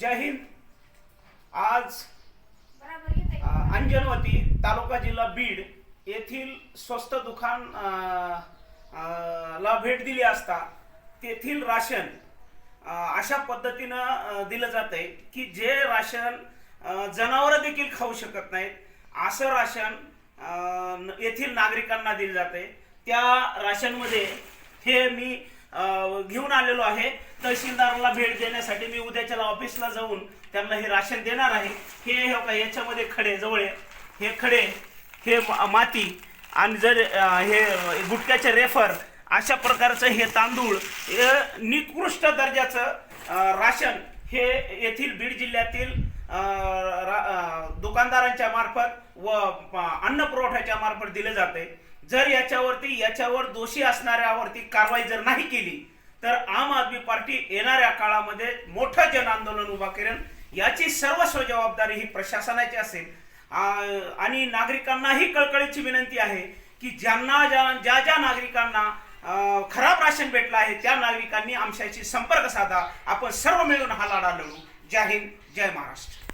जय हिंद. आज अंजनवती तालुका जिल्हा बीड येथील स्वस्त दुकान ला भेट दिली असता तेथील राशन अशा पद्धतीनं दिलं जात आहे की जे राशन जनावर देखील खाऊ शकत नाहीत असं राशन येथील नागरिकांना दिलं जाते त्या राशनमध्ये हे मी घेऊन आलेलो आहे तहसीलदाराला भेट देण्यासाठी मी उद्याच्या ऑफिसला जाऊन त्यांना हे राशन देणार आहे हे हे याच्यामध्ये खडे जवळ आहे. हे खडे हे मा- माती आणि जर हे गुटक्याचे रेफर अशा प्रकारचं हे तांदूळ निकृष्ट दर्जाचं राशन हे येथील बीड जिल्ह्यातील रा- दुकानदारांच्या मार्फत व अन्न पुरवठ्याच्या मार्फत दिले जाते. जर याच्यावरती याच्यावर दोषी असणाऱ्यावरती कारवाई जर नाही केली तर आम आदमी पार्टी येणाऱ्या काळामध्ये मोठं जन आंदोलन उभा करेल. याची सर्वस्व जबाबदारी ही प्रशासनाची असेल. आणि नागरिकांनाही कळकळीची विनंती आहे की ज्यांना ज्या ज्या ज्या नागरिकांना खराब राशन भेटलं आहे त्या नागरिकांनी आमच्याशी संपर्क साधा. आपण सर्व मिळून हा लढा लढू. जय हिंद जय महाराष्ट्र.